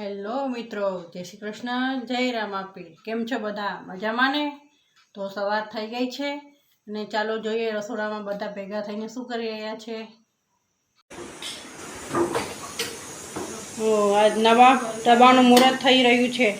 Hello મિત્રો, જય શ્રી કૃષ્ણ, જય રામાપી કેમ છો બધા? મજામાં ને? તો સવાર થઈ ગઈ છે અને ચાલો જોઈએ રસોડામાં બધા ભેગા થઈને શું કરી રહ્યા છે. આજ નવા ડબ્બાનું મુહૂર્ત થઈ રહ્યું છે.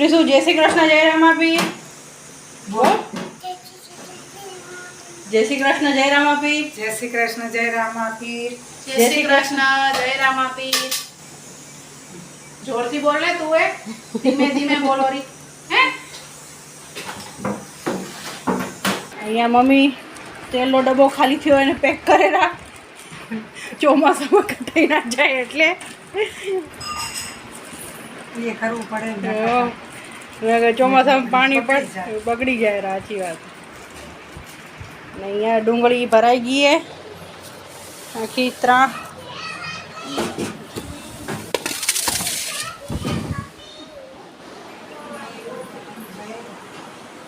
પ્લીઝ જય શ્રી કૃષ્ણ જય રામાપી બોલ. જય શ્રી કૃષ્ણ જય રામાપી જય શ્રી કૃષ્ણ જય રામ આપી. જય શ્રી કૃષ્ણ જય રામ આપી. જોરથી બોલ ને તું એ. ધીમે ધીમે બોલો રી. હે? અહીંયા મમ્મી તેલનો ડબ્બો ખાલી થયો એને પેક કરેલા ચોમાસામાં કટાઈ ના જાય એટલે. એ કરવું પડે ચોમાસામાં પાણી પણ બગડી જાય સાચી વાત. ને અહીંયા ડુંગળી ભરાઈ ગઈ હે. આખી ત્રણ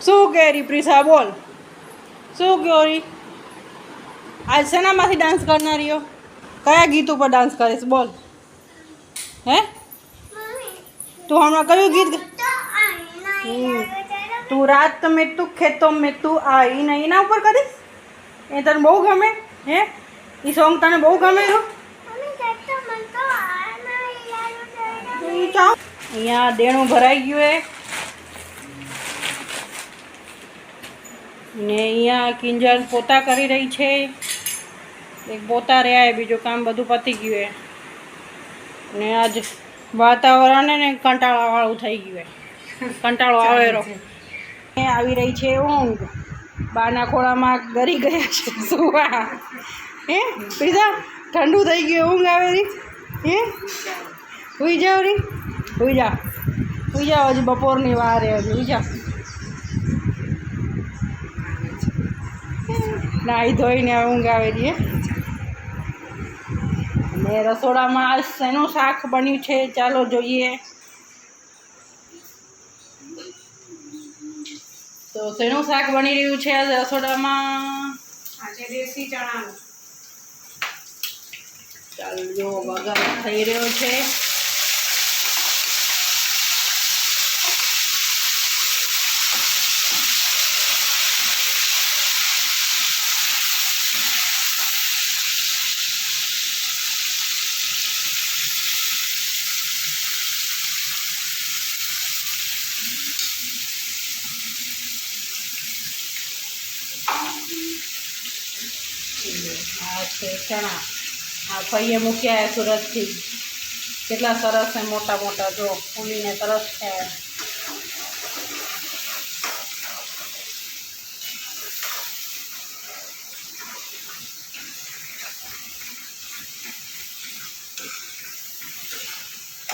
શું કે રી પ્રિસા, બોલ. શું કહો રી? આજ શેનામાંથી ડાન્સ કરનારીઓ? કયા ગીત ઉપર ડાન્સ કરીશ બોલ. હે? તું હમણાં કયું ગીત. તું રાત મેં તું ખેતો મેં તું આવી ને એના ઉપર કરીશ? એ તને બહુ ગમે, હે? એ સોંગ તને બહુ ગમે તો અહીંયા દેણું ભરાઈ ગયું હે. ને અહીંયા કિંજલ પોતા કરી રહી છે. એક પોતા રહ્યા એ બીજું કામ બધું પતી ગયું હે. ને આજ વાતાવરણ ને કંટાળાવાળું થઈ ગયું હે. કંટાળો આવેરો એ આવી રહી છે ઊંઘ. બાના ખોળામાં ગરી ગયા છે સુવા. હે પીઝા ઠંડુ થઈ ગયું ઊંઘ આવે રી. હે સુઈ જાવ રી. સુઈ જા. સુઈ જાઓ હજી બપોરની વાર હજી સુઈ જા. નાહી ધોઈને ઊંઘ આવે છે અને રસોડામાં શેનું શાક બન્યું છે ચાલો જોઈએ. તો શેનું શાક બની રહ્યું છે આજે રસોડામાં? આજે દેશી ચણાનું. ચાલો જો વઘાર થઈ રહ્યો છે. છે, ચણા. આ ભાઈએ મૂક્યા છે સુરતથી. કેટલા સરસ ને મોટા મોટા, જો ફૂલીને સરસ છે.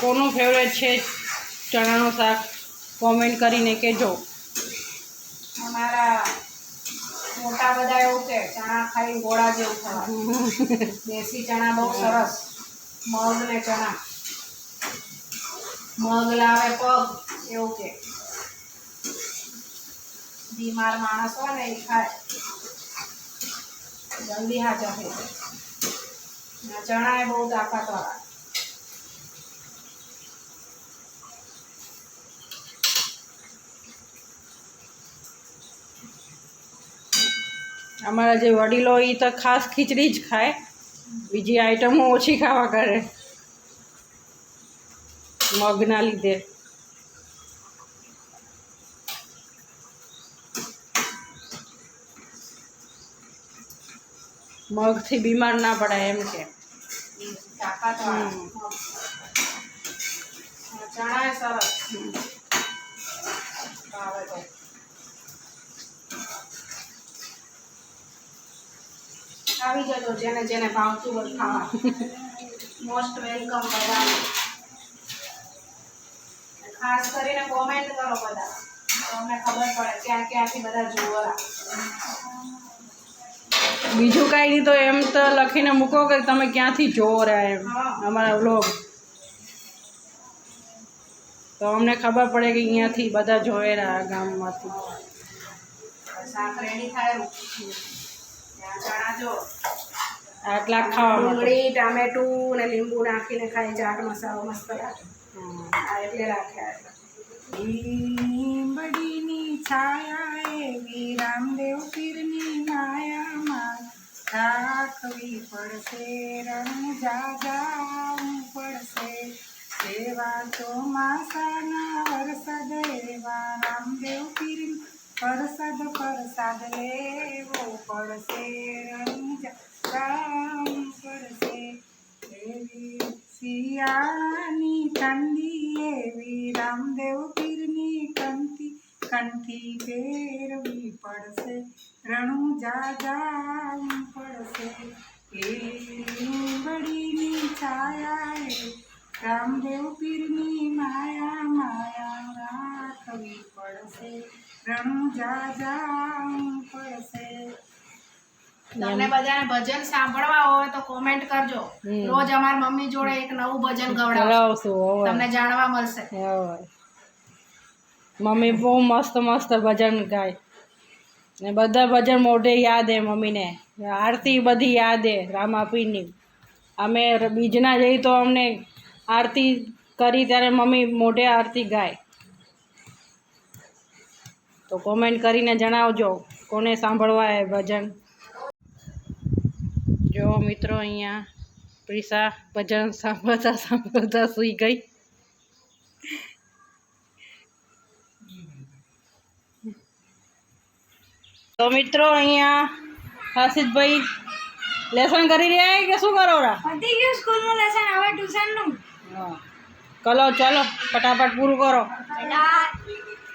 કોનું ફેવરેટ છે ચણાનું શાક? કોમેન્ટ કરીને કહેજો. અમારા મોટા બધા એવું કે ચણા ખાઈ ગોળા જેવું ખાવા દેશી ચણા બહુ સરસ. મગ ને ચણા. મગ લાવે પગ, એવું કે. બીમાર માણસ હોય ને એ ખાય. જલ્દી હાજર થઈ જાય. ચણા એ બહુ તાકાતવાળા અમારા જે વડીલો એ તો ખાસ ખીચડી જ ખાય. બીજી આઈટમો ઓછી ખાવા કરે. મગના લીધે. મગથી બીમાર ના પડાય એમ કે. તાકાતવાળા હમ. ને ચણા એ સરસ ભાવે તો આવી જજો જેને જેને ભાવતું હોય ખાવા મોસ્ટ વેલકમ બધા ખાસ કરીને કોમેન્ટ કરો બધા. તો અમને ખબર પડે ક્યાં ક્યાંથી બધા જોવા બીજું કાંઈ નહીં તો એમ તો લખીને મૂકો કે તમે ક્યાંથી જોવો રહ્યા એમ. અમારા વ્લોગ તો અમને ખબર પડે કે અહીંયાથી બધા જોઈ રહ્યા ગામમાંથી. શાક રેડી થાય. આટલા ખાવા ડુંગળી ટામેટું ને લીંબુ નાખીને ખાય ચાટ મસાલો મસ્ત રાખે આ એટલે રાખ્યા લીંબડીની છાયા એવી રામદેવ પીરની માયામાં રાખવી પડશે રણ જાગાવું પડશે. એવા ચોમાસાના વરસદ એવા રામદેવ પરસાદ પરસાદ લેવો પડશે રણ જાગાવું પડશે એવી સિયાની ઠંડી એવી રામદેવ પીરની કંતી કંઠી ફેરવી પડશે રણુ જામ પડશે લીંબડીની છાયા રામદેવ પીરની માયા માયા રાખવી પડશે. રણું જાગાવું પડશે તમને બધાને ભજન સાંભળવા હોય તો કોમેન્ટ કરજો. રોજ અમાર મમ્મી જોડે એક નવું ભજન ગવડાવશે. તમને જાણવા મળશે. મમ્મી બહુ મસ્ત મસ્ત ભજન ગાય. ને બધા ભજન મોઢે યાદ હે મમ્મીને. આરતી બધી યાદ હે રામાપીની અમે બીજના જઈ તો અમને આરતી કરી ત્યારે મમ્મી મોઢે આરતી ગાય. તો કોમેન્ટ કરીને જણાવજો કોને સાંભળવા એ ભજન. જો મિત્રો અહીંયા પ્રિસા ભજન સાંભળતા સાંભળતા સૂઈ ગઈ. તો મિત્રો અહીંયા હાસિદભાઈ લેસન કરી રહ્યા છે કે શું કરો રા? પતી ગયું સ્કૂલનું લેસન હવે ટ્યુશનનું હા. ચલો ચાલો ફટાફટ પૂરું કરો.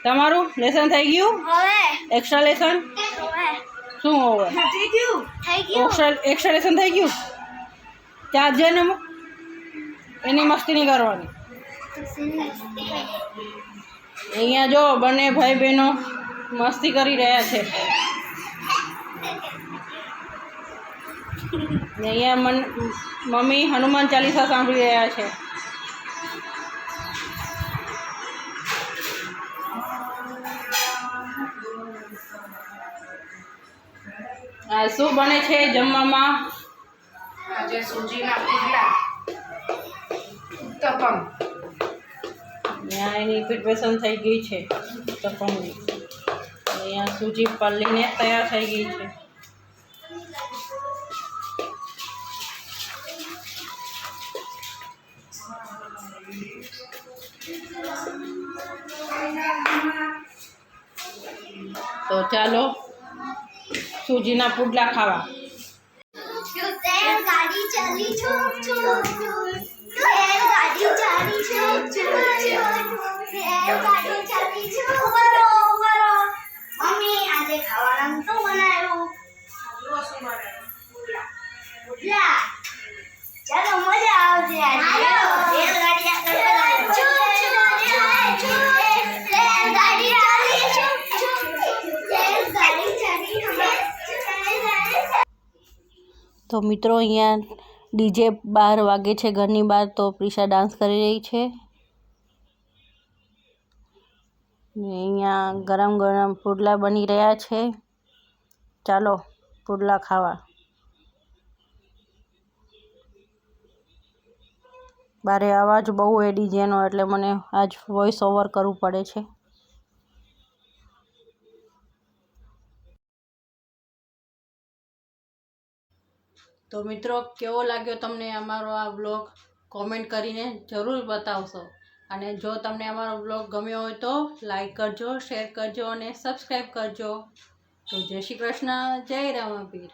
તમારું લેસન થઈ ગયું? હવે. એક્સ્ટ્રા લેસન શું હોય નથી ગયું. થઈ એક્સ્ટ્રા એક્સ્ટ્રા લેસન થઈ ગયું? ત્યાં જઈને એની મસ્તી નહીં કરવાની. અહીંયા જો બંને ભાઈ બહેનો મસ્તી કરી રહ્યા છે. અહીંયા મન મમ્મી હનુમાન ચાલીસા સાંભળી રહ્યા છે. શું બને છે જમવામાં? આજે સૂજીના પુડલા. ત્યાં એની પ્રિપરેશન થઈ ગઈ છે તપમની અહીંયા સૂજી પલ્લીને તૈયાર થઈ ગઈ છે. તો ચાલો સૂજીના પુડલા ખાવા. તો મિત્રો અહીંયા ડીજે બાર વાગે છે ઘરની બહાર તો પ્રિશા ડાન્સ કરી રહી છે. અહીંયા ગરમ ગરમ પુડલા બની રહ્યા છે. ચાલો, પુડલા ખાવા. બારે અવાજ બહુ એ ડીજેનો એટલે મને આજ વોઇસ ઓવર કરવું પડે છે. તો મિત્રો, કેવો લાગ્યો તમને અમારો આ બ્લોગ કોમેન્ટ કરીને જરૂર બતાવશો. અને જો તમને અમારો બ્લોગ ગમ્યો હોય તો લાઈક કરજો શેર કરજો અને સબસ્ક્રાઈબ કરજો. તો જય શ્રી કૃષ્ણ, જય રામાપીર.